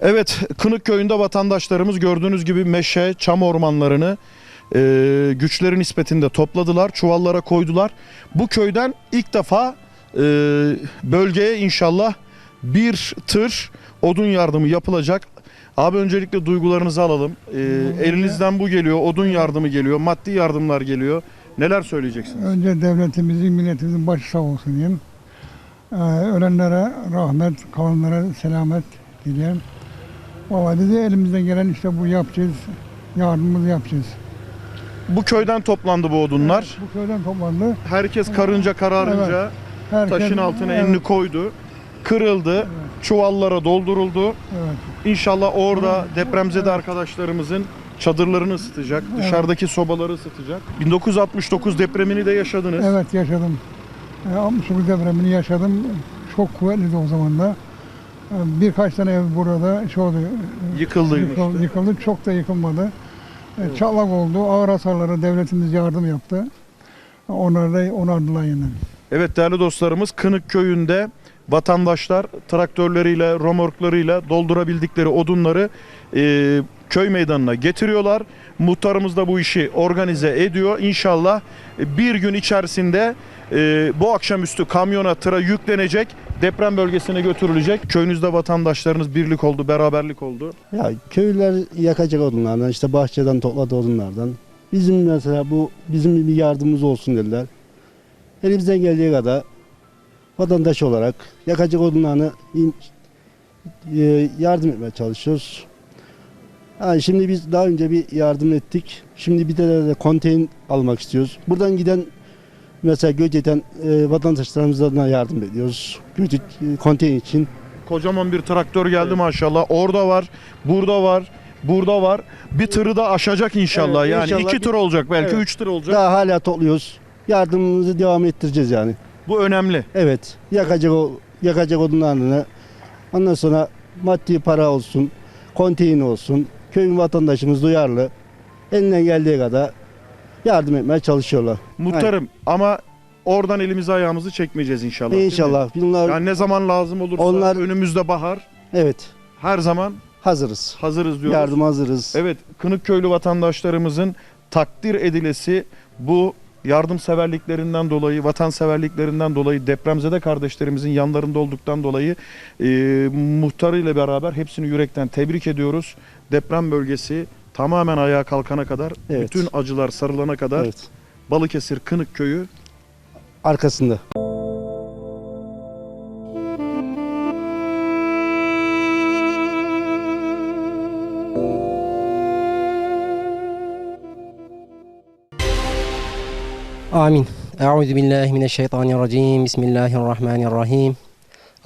Evet, Kınık köyünde vatandaşlarımız gördüğünüz gibi meşe, çam ormanlarını e, güçleri nispetinde topladılar, çuvallara koydular. Bu köyden ilk defa e, bölgeye inşallah bir tır odun yardımı yapılacak. Abi öncelikle duygularınızı alalım. E, elinizden bu geliyor, odun yardımı geliyor, maddi yardımlar geliyor. Neler söyleyeceksiniz? Önce devletimizin, milletimizin başı sağ olsun diyeyim. Ee, ölenlere rahmet, kalanlara selamet dilerim. Valla biz de elimizden gelen işte bu yapacağız. Yardımımızı yapacağız. Bu köyden toplandı bu odunlar. Bu köyden toplandı. Herkes karınca kararınca Herkes, taşın altına evet, elini koydu. Kırıldı, çuvallara dolduruldu. Evet. İnşallah orada depremzede arkadaşlarımızın çadırlarını ısıtacak, dışarıdaki sobaları ısıtacak. 1969 depremini de yaşadınız. evet yaşadım. Ee, 69 depremini yaşadım. Çok kuvvetliydi o zaman da. Birkaç tane ev burada şey oldu. Yıkıldıymış. Yıkıldı, yıkıldı. Çok da yıkılmadı. Ee, Çatlak oldu. Ağır hasarlara devletimiz yardım yaptı. Onları da onardılar yine. Evet değerli dostlarımız Kınık köyünde vatandaşlar traktörleriyle, romorklarıyla doldurabildikleri odunları e, köy meydanına getiriyorlar. Muhtarımız da bu işi organize ediyor. İnşallah e, bir gün içerisinde e, bu akşamüstü kamyona tıra yüklenecek, deprem bölgesine götürülecek. Köyünüzde vatandaşlarınız birlik oldu, beraberlik oldu. Ya köylüler yakacak odunlardan işte bahçeden topladı odunlardan. Bizim mesela bu bizim bir yardımımız olsun dediler. Elimizden geldiği kadar vatandaş olarak yakacak odunlarını e, yardım etmeye çalışıyoruz. Yani şimdi biz daha önce bir yardım ettik. Şimdi bir de, de konteyner almak istiyoruz. Buradan giden mesela Göcek'ten e, vatandaşlarımıza da yardım ediyoruz. Göcek e, konteyner için. Kocaman bir traktör geldi maşallah. Orada var, burada var, burada var. Bir tırı da aşacak inşallah. Evet, yani inşallah iki bir- tır olacak belki Evet. üç tır olacak. Daha hala topluyoruz. Yardımımızı devam ettireceğiz yani. Bu önemli. Evet. Yakacak o yakacak odunlarını. Ondan sonra maddi para olsun, konteyner olsun. Köyün vatandaşımız duyarlı. Elinden geldiği kadar yardım etmeye çalışıyorlar. Muhtarım ama oradan elimizi ayağımızı çekmeyeceğiz inşallah. İnşallah. Bunlar Yani ne zaman lazım olursa Onlar- önümüzde bahar evet her zaman hazırız. hazırız diyoruz. Yardım hazırız. Evet Kınıkköylü vatandaşlarımızın takdir edilesi bu yardımseverliklerinden dolayı, vatanseverliklerinden dolayı, depremzede kardeşlerimizin yanlarında olduktan dolayı e, muhtarıyla beraber hepsini yürekten tebrik ediyoruz deprem bölgesi tamamen ayağa kalkana kadar, Evet. bütün acılar sarılana kadar Evet. Balıkesir Kınık Köyü Arkasında. Amin. Euzu billahi mineşşeytanirracim. Bismillahirrahmanirrahim.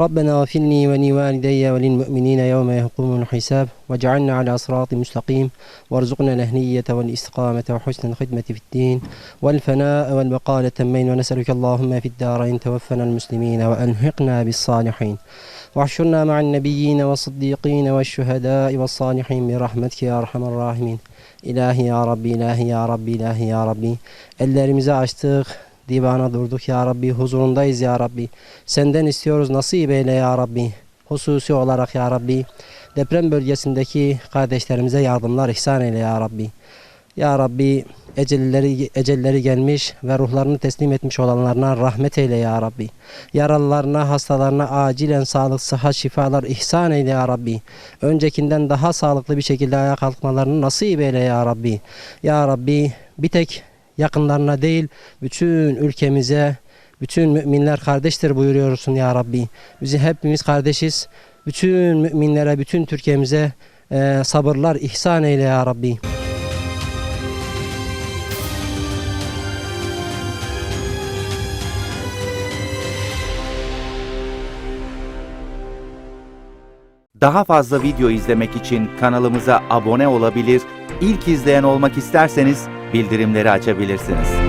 ربنا اغفر لي ولوالدي وللمؤمنين يوم يقوم الحساب واجعلنا على صراط مستقيم وارزقنا الأهنية والاستقامة وحسن الخدمة في الدين والفناء والبقاء التمين ونسألك اللهم في الدارين توفنا المسلمين وألحقنا بالصالحين واحشرنا مع النبيين والصديقين والشهداء والصالحين برحمتك يا أرحم الراحمين İlahi ya Rabbi, ilahi ya Rabbi, ilahi ya Rabbi. Ellerimizi açtık, divana durduk ya Rabbi, huzurundayız ya Rabbi. Senden istiyoruz nasip eyle ya Rabbi. Hususi olarak ya Rabbi, deprem bölgesindeki kardeşlerimize yardımlar ihsan eyle ya Rabbi. Ya Rabbi, ecelleri, ecelleri gelmiş ve ruhlarını teslim etmiş olanlarına rahmet eyle ya Rabbi. Yaralılarına, hastalarına acilen sağlık, sıhhat, şifalar ihsan eyle ya Rabbi. Öncekinden daha sağlıklı bir şekilde ayağa kalkmalarını nasip eyle ya Rabbi. Ya Rabbi bir tek yakınlarına değil bütün ülkemize, bütün müminler kardeştir buyuruyorsun ya Rabbi. Bizi hepimiz kardeşiz. Bütün müminlere, bütün Türkiye'mize eee, sabırlar ihsan eyle ya Rabbi. Daha fazla video izlemek için kanalımıza abone olabilir, ilk izleyen olmak isterseniz bildirimleri açabilirsiniz.